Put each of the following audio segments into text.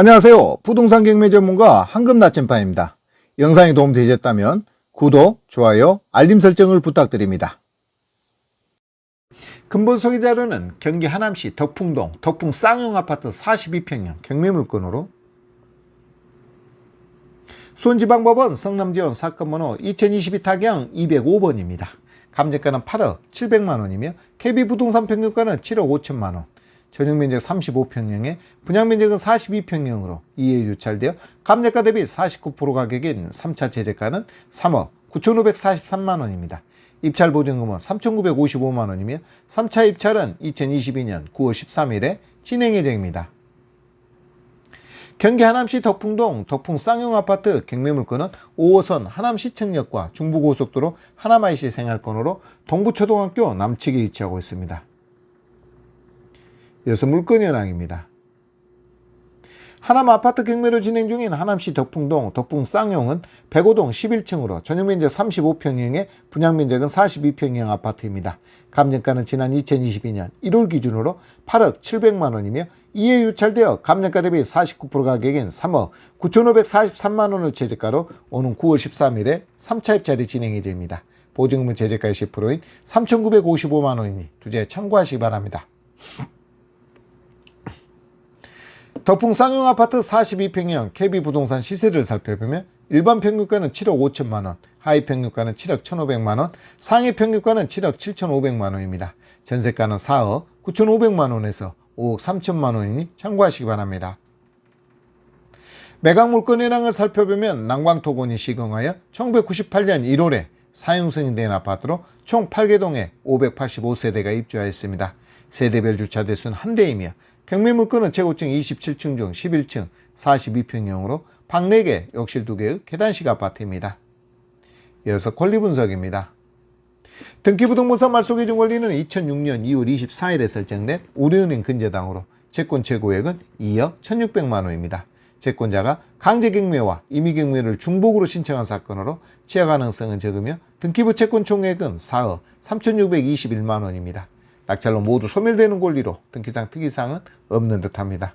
안녕하세요. 부동산 경매 전문가 황금 나침반입니다. 영상이 도움되셨다면 구독, 좋아요, 알림 설정을 부탁드립니다. 근본 소개 자료는 경기 하남시 덕풍동 덕풍 쌍용 아파트 42평형 경매 물건으로 수원지방법원 성남지원 사건 번호 2022 타경 205번입니다. 감정가는 8억 700만 원이며 KB 부동산 평균가는 7억 5천만 원. 전용 면적 35평형에 분양 면적은 42평형으로 이에 유찰되어 감정가 대비 49% 가격인 3차 제재가는 3억 9,543만 원입니다. 입찰 보증금은 3,955만 원이며 3차 입찰은 2022년 9월 13일에 진행 예정입니다. 경기 하남시 덕풍동 덕풍 쌍용 아파트 경매 물건은 5호선 하남시청역과 중부고속도로 하남IC 생활권으로 동부초등학교 남측에 위치하고 있습니다. 이어서 물건 현황입니다. 하남 아파트 경매로 진행 중인 하남시 덕풍동 덕풍 쌍용은 105동 11층으로 전용 면적 35평형에 분양 면적은 42평형 아파트입니다. 감정가는 지난 2022년 1월 기준으로 8억 700만 원이며 이에 유찰되어 감정가 대비 49% 가격인 3억 9,543만 원을 제재가로 오는 9월 13일에 3차 입찰이 진행이 됩니다. 보증금은 제재가의 10%인 3,955만 원이니 투자에 참고하시기 바랍니다. 덕풍 쌍용 아파트 42평형 KB 부동산 시세를 살펴보면 일반 평균가는 7억 5천만 원, 하위 평균가는 7억 1,500만 원, 상위 평균가는 7억 7,500만 원입니다. 전세가는 4억 9,500만 원에서 5억 3천만 원이니 참고하시기 바랍니다. 매각 물건 현황을 살펴보면 난광토건이 시공하여 1998년 1월에 사용 승인된 아파트로 총 8개 동에 585세대가 입주하였습니다. 세대별 주차 대수는 한 대이며 경매 물건은 최고층 27층 중 11층 42평형으로 방 4개, 욕실 2개의 계단식 아파트입니다. 이어서 권리 분석입니다. 등기부등본사 말소기준 권리는 2006년 2월 24일에 설정된 우리은행 근저당으로 채권 최고액은 2억 1600만 원입니다. 채권자가 강제경매와 임의경매를 중복으로 신청한 사건으로 취하 가능성은 적으며 등기부 채권 총액은 4억 3621만 원입니다. 낙찰로 모두 소멸되는 권리로 등기상 특이사항은 없는 듯합니다.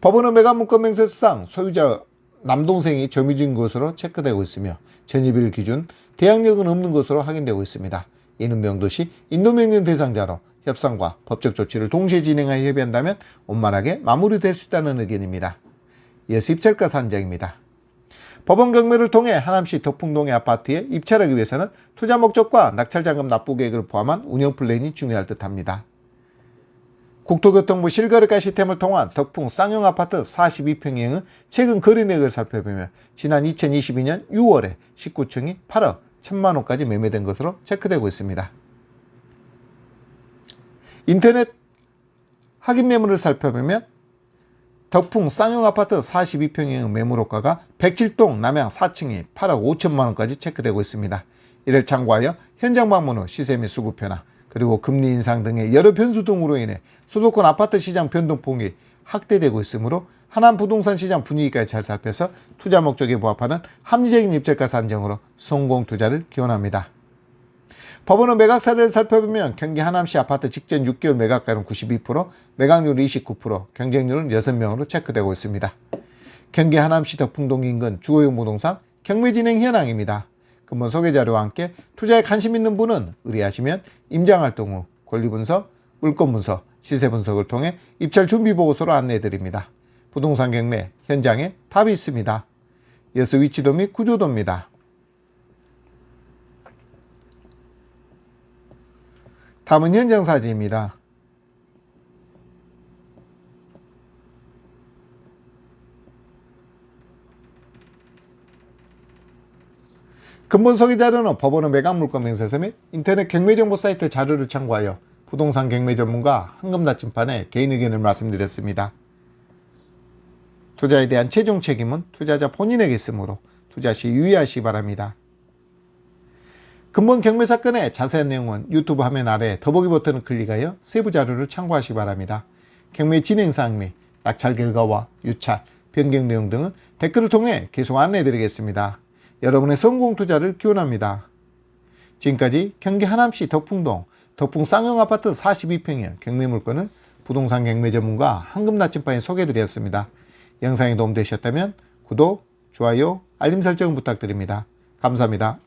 법원은 매각문건 명세서상 소유자 남동생이 점유진 것으로 체크되고 있으며 전입일 기준 대항력은 없는 것으로 확인되고 있습니다. 이는 명도시 인도명령 대상자로 협상과 법적 조치를 동시에 진행하여 협의한다면 원만하게 마무리될 수 있다는 의견입니다. 이어서 입찰가 산정입니다. 법원 경매를 통해 하남시 덕풍동의 아파트에 입찰하기 위해서는 투자 목적과 낙찰자금 납부 계획을 포함한 운영 플랜이 중요할 듯합니다. 국토교통부 실거래가 시스템을 통한 덕풍 쌍용 아파트 42평형은 최근 거래내역을 살펴보면 지난 2022년 6월에 19층이 8억 1천만 원까지 매매된 것으로 체크되고 있습니다. 인터넷 확인 매물을 살펴보면 덕풍 쌍용 아파트 42평형 매물호가가 107동 남양 4층이 8억 5천만 원까지 체크되고 있습니다. 이를 참고하여 현장 방문 후 시세 및 수급 변화 그리고 금리 인상 등의 여러 변수 등으로 인해 수도권 아파트 시장 변동폭이 확대되고 있으므로 하남 부동산 시장 분위기까지 잘 살펴서 투자 목적에 부합하는 합리적인 입찰가 산정으로 성공 투자를 기원합니다. 법원은 매각 사례를 살펴보면 경기 하남시 아파트 직전 6개월 매각가율은 92%, 매각률 29%, 경쟁률은 6명으로 체크되고 있습니다. 경기 하남시 덕풍동 인근 주거용 부동산 경매 진행 현황입니다. 근본 소개 자료와 함께 투자에 관심 있는 분은 의뢰하시면 임장활동 후 권리 분석, 물건 분석, 시세 분석을 통해 입찰 준비 보고서로 안내해 드립니다. 부동산 경매 현장에 답이 있습니다. 이어서 위치도 및 구조도입니다. 다음은 현장 사진입니다. 근본 소개 자료는 법원의 매각 물건 명세서 및 인터넷 경매 정보 사이트 자료를 참고하여 부동산 경매 전문가 황금 나침판에 개인 의견을 말씀드렸습니다. 투자에 대한 최종 책임은 투자자 본인에게 있으므로 투자 시 유의하시기 바랍니다. 근본 경매 사건의 자세한 내용은 유튜브 화면 아래 더보기 버튼을 클릭하여 세부 자료를 참고하시기 바랍니다. 경매 진행 사항 및 낙찰 결과와 유찰, 변경 내용 등은 댓글을 통해 계속 안내해 드리겠습니다. 여러분의 성공 투자를 기원합니다. 지금까지 경기 하남시 덕풍동 덕풍 쌍용 아파트 42평형 경매 물건을 부동산 경매 전문가 황금 나침반이 소개해드렸습니다. 영상이 도움되셨다면 구독, 좋아요, 알림 설정 부탁드립니다. 감사합니다.